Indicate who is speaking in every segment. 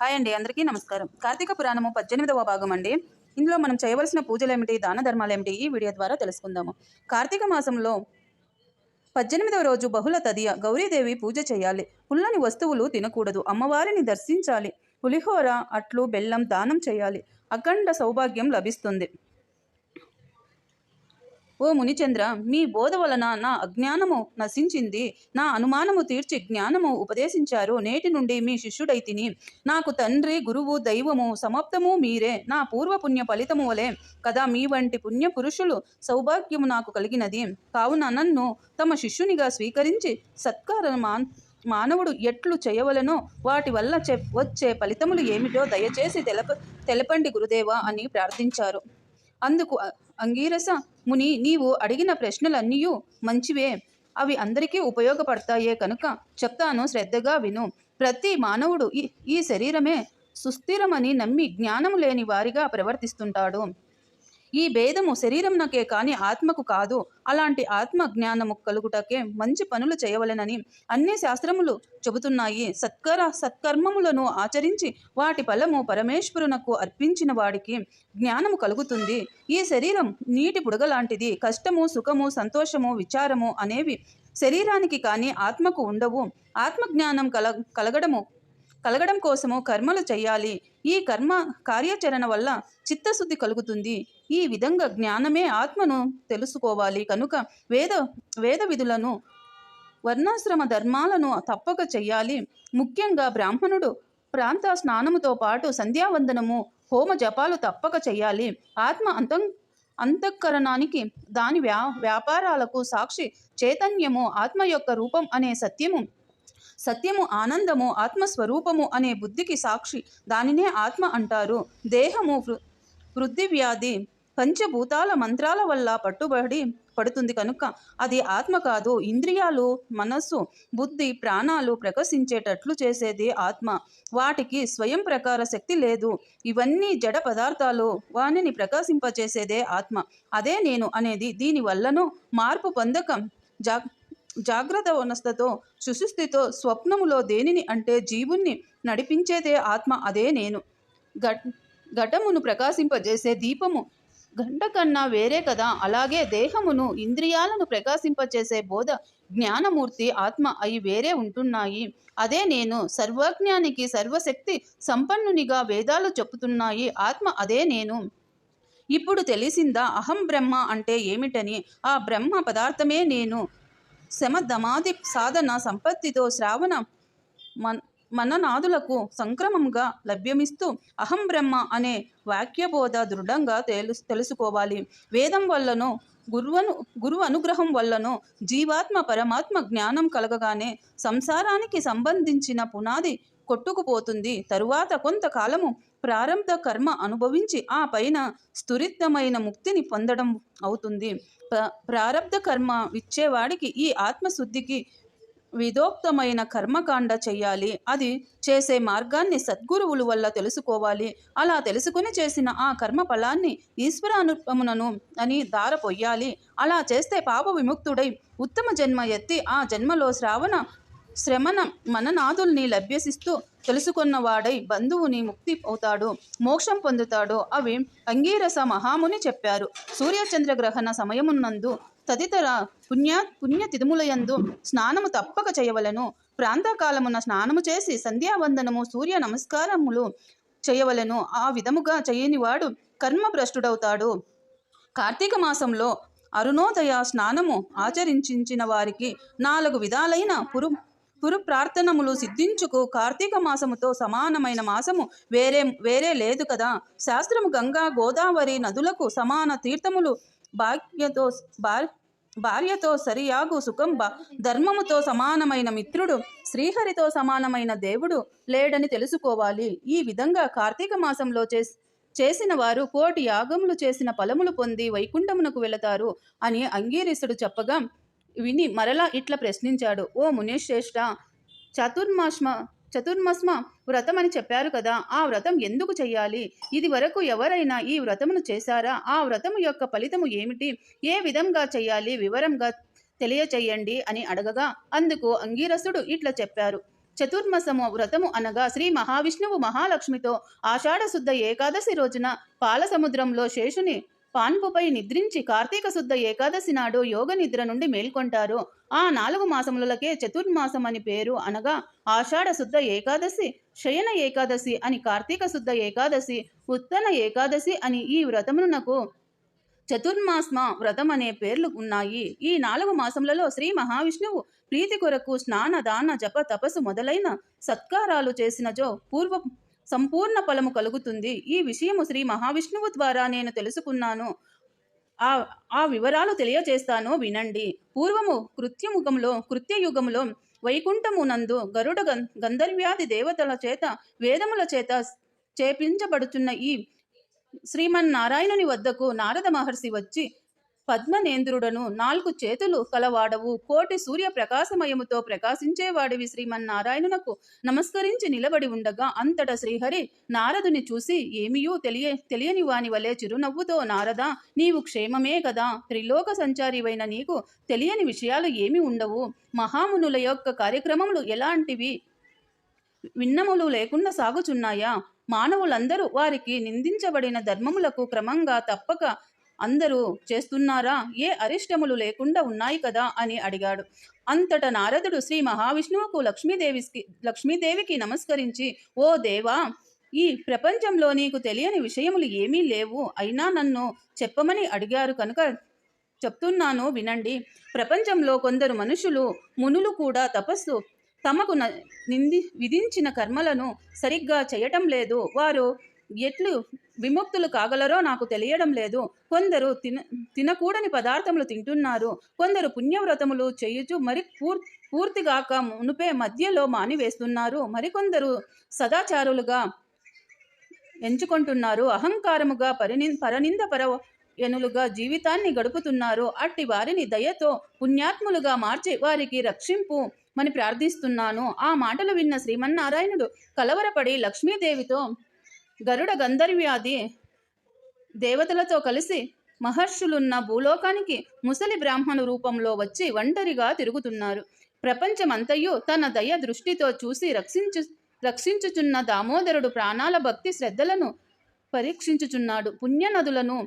Speaker 1: Hi అండి అందరికీ నమస్కారం. కార్తీక పురాణము పద్దెనిమిదవ భాగం అండి. ఇందులో మనం చేయవలసిన పూజలు ఏమిటి దాన ధర్మాలు ఏమిటి ఈ వీడియో ద్వారా తెలుసుకుందాము. కార్తీక మాసంలో పద్దెనిమిదవ రోజు బహుళ తదియ గౌరీదేవి పూజ చేయాలి. పుల్లని వస్తువులు తినకూడదు. అమ్మవారిని దర్శించాలి. పులిహోర అట్లు బెల్లం దానం చేయాలి. అఖండ సౌభాగ్యం లభిస్తుంది. ఓ మునిచంద్ర మీ బోధ వలన నా అజ్ఞానము నశించింది. నా అనుమానము తీర్చి జ్ఞానము ఉపదేశించారు. నేటి నుండి మీ శిష్యుడైతిని. నాకు తండ్రి గురువు దైవము సమాప్తము మీరే. నా పూర్వపుణ్య ఫలితము వలె కదా మీ వంటి పుణ్య పురుషులు సౌభాగ్యము నాకు కలిగినది. కావున నన్ను తమ శిష్యునిగా స్వీకరించి సత్కార మాన్ మానవుడు ఎట్లు చేయవలనో వాటి వల్ల చె వచ్చే ఫలితములు ఏమిటో దయచేసి తెలప తెలపండి గురుదేవా అని ప్రార్థించారు. అందుకు అంగీరస. ముని నీవు అడిగిన ప్రశ్నలన్నీ మంచివే. అవి అందరికీ ఉపయోగపడతాయే కనుక చెప్తాను శ్రద్ధగా విను. ప్రతి మానవుడు ఈ ఈ శరీరమే సుస్థిరమని నమ్మి జ్ఞానము లేని వారిగా ప్రవర్తిస్తుంటాడు. ఈ భేదము శరీరంనకే కాని ఆత్మకు కాదు. అలాంటి ఆత్మ జ్ఞానము కలుగుటకే మంచి పనులు చేయవలెనని అన్ని శాస్త్రములు చెబుతున్నాయి. సత్కర సత్కర్మములను ఆచరించి వాటి ఫలము పరమేశ్వరునకు అర్పించిన వాడికి జ్ఞానము కలుగుతుంది. ఈ శరీరం నీటి బుడగలాంటిది కష్టము సుఖము సంతోషము విచారము అనేవి శరీరానికి కానీ ఆత్మకు ఉండవు. ఆత్మజ్ఞానం కల కలగడము కలగడం కోసము కర్మలు చేయాలి ఈ కర్మ కార్యాచరణ వల్ల చిత్తశుద్ధి కలుగుతుంది. ఈ విధంగా జ్ఞానమే ఆత్మను తెలుసుకోవాలి. కనుక వేద వేద విధులను వర్ణాశ్రమ ధర్మాలను తప్పక చెయ్యాలి. ముఖ్యంగా బ్రాహ్మణుడు ప్రాంత స్నానముతో పాటు సంధ్యావందనము హోమ జపాలు తప్పక చెయ్యాలి. ఆత్మ అంతం అంతఃకరణానికి దాని వ్యా వ్యాపారాలకు సాక్షి చైతన్యము ఆత్మ యొక్క రూపం అనే సత్యము సత్యము ఆనందము ఆత్మస్వరూపము అనే బుద్ధికి సాక్షి దానినే ఆత్మ అంటారు. దేహము వృ- వృద్ధి వ్యాధి పంచభూతాల మంత్రాల వల్ల పట్టుబడి పడుతుంది కనుక అది ఆత్మ కాదు. ఇంద్రియాలు మనస్సు బుద్ధి ప్రాణాలు ప్రకాశించేటట్లు చేసేది ఆత్మ. వాటికి స్వయం ప్రకార శక్తి లేదు. ఇవన్నీ జడ పదార్థాలు. వానిని ప్రకాశింపచేసేదే ఆత్మ. అదే నేను అనేది దీని వల్లను మార్పు పొందకం జా జాగ్రత్త వనస్థతో సుశుస్థితో స్వప్నములో దేనిని అంటే జీవుణ్ణి నడిపించేదే ఆత్మ అదే నేను. ఘట్ ఘటమును ప్రకాశింపజేసే దీపము గంట కన్నా వేరే కదా అలాగే దేహమును ఇంద్రియాలను ప్రకాశింపచేసే బోధ జ్ఞానమూర్తి ఆత్మ అయి వేరే ఉంటున్నాయి. అదే నేను సర్వజ్ఞానికి సర్వశక్తి సంపన్నునిగా వేదాలు చెప్పుతున్నాయి ఆత్మ అదే నేను. ఇప్పుడు తెలిసిందా అహం బ్రహ్మ అంటే ఏమిటని? ఆ బ్రహ్మ పదార్థమే నేను. శమధమాది సాధన సంపత్తితో శ్రావణ మన్ మననాదులకు సంక్రమంగా లభ్యమిస్తూ అహం బ్రహ్మ అనే వాక్యబోధ దృఢంగా తెలు తెలుసుకోవాలి. వేదం వల్లను గురువను గురువు అనుగ్రహం వల్లను జీవాత్మ పరమాత్మ జ్ఞానం కలగగానే సంసారానికి సంబంధించిన పునాది కొట్టుకుపోతుంది. తరువాత కొంతకాలము ప్రారంభ కర్మ అనుభవించి ఆ పైన స్థురితమైన ముక్తిని పొందడం అవుతుంది. ప్ర- ప్రారంధ కర్మ ఇచ్చేవాడికి ఈ ఆత్మశుద్ధికి విధోక్తమైన కర్మకాండ చెయ్యాలి. అది చేసే మార్గాన్ని సద్గురువుల వల్ల తెలుసుకోవాలి. అలా తెలుసుకుని చేసిన ఆ కర్మ ఫలాన్ని ఈశ్వరానుపమునను అని దార పొయ్యాలి. అలా చేస్తే పాప విముక్తుడై ఉత్తమ జన్మ ఎత్తి ఆ జన్మలో శ్రావణ శ్రమన మననాథుల్ని లభ్యసిస్తూ తెలుసుకున్నవాడై బంధువుని ముక్తి అవుతాడు మోక్షం పొందుతాడు అవి అంగీరస మహాముని చెప్పారు. సూర్యచంద్ర గ్రహణ సమయమున్నందు తదితర పుణ్య పుణ్యతిథుములయందు స్నానము తప్పక చేయవలను. ప్రాంతకాలమున స్నానము చేసి సంధ్యావందనము సూర్య నమస్కారములు చేయవలెను. ఆ విధముగా చేయనివాడు కర్మభ్రష్టుడవుతాడు. కార్తీక మాసంలో అరుణోదయ స్నానము ఆచరించిన వారికి నాలుగు విధాలైన పురు పురు ప్రార్థనములు సిద్ధించుకు కార్తీక మాసముతో సమానమైన మాసము వేరే వేరే లేదు కదా. శాస్త్రము గంగా గోదావరి నదులకు సమాన తీర్థములు భాగ్యతో భార్యతో సరియాగు సుఖం ధర్మముతో సమానమైన మిత్రుడు శ్రీహరితో సమానమైన దేవుడు లేడని తెలుసుకోవాలి. ఈ విధంగా కార్తీక మాసంలో చేసి చేసిన వారు కోటి యాగములు చేసిన ఫలములు పొంది వైకుంఠమునకు వెళతారు అని అంగీరీసుడు చెప్పగా విని మరలా ఇట్లా ప్రశ్నించాడు. ఓ మునిశ్రేష్ఠ చతుర్మాస్మ చతుర్మస్మ వ్రతం అని చెప్పారు కదా ఆ వ్రతం ఎందుకు చేయాలి ఇది వరకు ఎవరైనా ఈ వ్రతమును చేశారా? ఆ వ్రతము యొక్క ఫలితము ఏమిటి? ఏ విధంగా చేయాలి వివరంగా తెలియచేయండి అని అడగగా అందుకు అంగీరసుడు ఇట్లా చెప్పారు. చతుర్మసము వ్రతము అనగా శ్రీ మహావిష్ణువు మహాలక్ష్మితో ఆషాఢశుద్ధ ఏకాదశి రోజున పాలసముద్రంలో శేషుని పాన్పుపై నిద్రించి కార్తీక శుద్ధ ఏకాదశి నాడు యోగ నిద్ర నుండి మేల్కొంటారు. ఆ నాలుగు మాసములకే చతుర్మాసం అని పేరు అనగా ఆషాఢ శుద్ధ ఏకాదశి శయన ఏకాదశి అని కార్తీక శుద్ధ ఏకాదశి ఉత్తన ఏకాదశి అని ఈ వ్రతమునకు చతుర్మాస్మ వ్రతం అనే పేర్లు ఉన్నాయి. ఈ నాలుగు మాసములలో శ్రీ మహావిష్ణువు ప్రీతి కొరకు స్నాన దాన జప తపస్సు మొదలైన సత్కారాలు చేసినజో పూర్వ సంపూర్ణ ఫలము కలుగుతుంది. ఈ విషయము శ్రీ మహావిష్ణువు ద్వారా నేను తెలుసుకున్నాను. ఆ ఆ వివరాలు తెలియజేస్తాను వినండి. పూర్వము కృత్యముగంలో కృత్యయుగంలో వైకుంఠమునందు గరుడ గం- దేవతల చేత వేదముల చేత చేపించబడుచున్న ఈ శ్రీమన్నారాయణుని వద్దకు నారద మహర్షి వచ్చి పద్మనేంద్రుడను నాలుగు చేతులు కలవాడవు. కోటి సూర్య ప్రకాశమయముతో ప్రకాశించేవాడివి శ్రీమన్నారాయణునకు నమస్కరించి నిలబడి ఉండగా అంతట శ్రీహరి నారదుని చూసి ఏమియూ తెలియ తెలియని వాని వలె చిరునవ్వుతో నారద నీవు క్షేమమే కదా. త్రిలోక సంచారివైన నీకు తెలియని విషయాలు ఏమి ఉండవు. మహామునుల యొక్క కార్యక్రమములు ఎలాంటివి? విన్నములు లేకుండా సాగుచున్నాయా? మానవులందరూ వారికి నిందించబడిన ధర్మములకు క్రమంగా తప్పక అందరూ చేస్తున్నారా? ఏ అరిష్టములు లేకుండా ఉన్నాయి కదా? అని అడిగాడు. అంతట నారదుడు శ్రీ మహావిష్ణువుకు లక్ష్మీదేవికి లక్ష్మీదేవికి నమస్కరించి ఓ దేవా ఈ ప్రపంచంలో నీకు తెలియని విషయములు ఏమీ లేవు. అయినా నన్ను చెప్పమని అడిగారు కనుక చెప్తున్నాను వినండి. ప్రపంచంలో కొందరు మనుషులు మునులు కూడా తపస్సు తమకు న- నింది విధించిన కర్మలను సరిగ్గా చేయటం లేదు. వారు ఎట్లు విముక్తులు కాగలరో నాకు తెలియడం లేదు. కొందరు తిన తినకూడని పదార్థములు తింటున్నారు. కొందరు పుణ్యవ్రతములు చేయుచు మరి పూర్ పూర్తిగాక మునుపే మధ్యలో మానివేస్తున్నారు. మరికొందరు సదాచారులుగా ఎంచుకుంటున్నారు. అహంకారముగా పరిని పరనింద పర ఎనులుగా జీవితాన్ని గడుపుతున్నారు. అట్టి వారిని దయతో పుణ్యాత్ములుగా మార్చి వారికి రక్షింపు మని ప్రార్థిస్తున్నాను. ఆ మాటలు విన్న శ్రీమన్నారాయణుడు కలవరపడి లక్ష్మీదేవితో గరుడ గంధర్వ్యాధి దేవతలతో కలిసి మహర్షులున్న భూలోకానికి ముసలి బ్రాహ్మణు రూపంలో వచ్చి ఒంటరిగా తిరుగుతున్నారు. ప్రపంచమంతయు తన దయ దృష్టితో చూసి రక్షించు రక్షించుచున్న దామోదరుడు ప్రాణాల భక్తి శ్రద్ధలను పరీక్షించుచున్నాడు. పుణ్య నదులను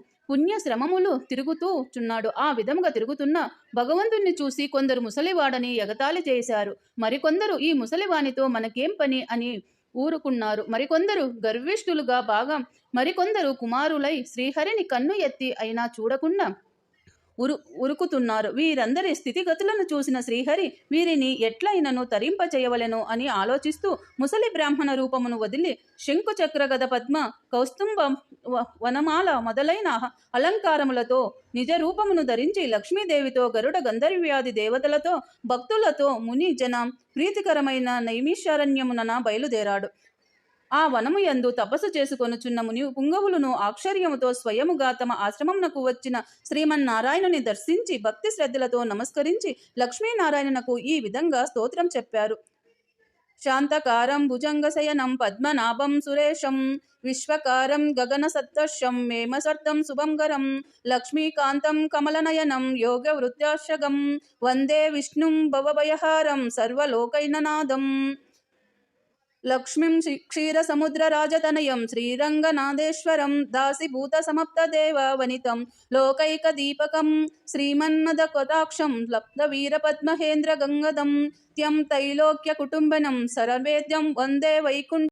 Speaker 1: తిరుగుతూ చున్నాడు. ఆ విధముగా తిరుగుతున్న భగవంతుణ్ణి చూసి కొందరు ముసలివాడని ఎగతాళి చేశారు. మరికొందరు ఈ ముసలివానితో మనకేం పని అని ఊరుకున్నారు. మరికొందరు గర్విష్ఠులుగా బాగా మరికొందరు కుమారులై శ్రీహరిని కన్ను ఎత్తి అయినా చూడకుండా ఉరు ఉరుకుతున్నారు. వీరందరి స్థితిగతులను చూసిన శ్రీహరి వీరిని ఎట్లయినను తరింపచేయవలెను అని ఆలోచిస్తూ ముసలి బ్రాహ్మణ రూపమును వదిలి శంకు పద్మ కౌస్తుంబ వ- వనమాల మొదలైన అలంకారములతో నిజ రూపమును ధరించి లక్ష్మీదేవితో గరుడ గంధర్వ్యాధి దేవతలతో భక్తులతో ముని జనం ప్రీతికరమైన నైమిషారణ్యమున బయలుదేరాడు. ఆ వనము యందు తపస్సు చేసుకొనుచున్న ముని పుంగవులను ఆశ్చర్యముతో స్వయముగా తమ ఆశ్రమమునకు వచ్చిన శ్రీమన్నారాయణుని దర్శించి భక్తి శ్రద్ధలతో నమస్కరించి లక్ష్మీనారాయణకు ఈ విధంగా స్తోత్రం చెప్పారు. శాంతకారం భుజంగశయనం పద్మనాభం సురేశం విశ్వకారం గగన సత్తర్షం మేమసర్తం శుభంకరం లక్ష్మీకాంతం కమలనయనం యోగ వృత్యాశగం వందే విష్ణుం భవభయహారం సర్వలోకైననాదం లక్ష్మీం క్షీ- క్షీరసముద్రరాజతనయం శ్రీరంగనాథేశ్వరం దాసిభూత సమప్తదేవ వనితం లోకైకదీపకం శ్రీమన్నద కటాక్షం లబ్ధ వీరపద్మహేంద్ర గంగదం త్యం తైలోక్య కుటుంబనం సర్వేద్యం వందే వైకుంఠ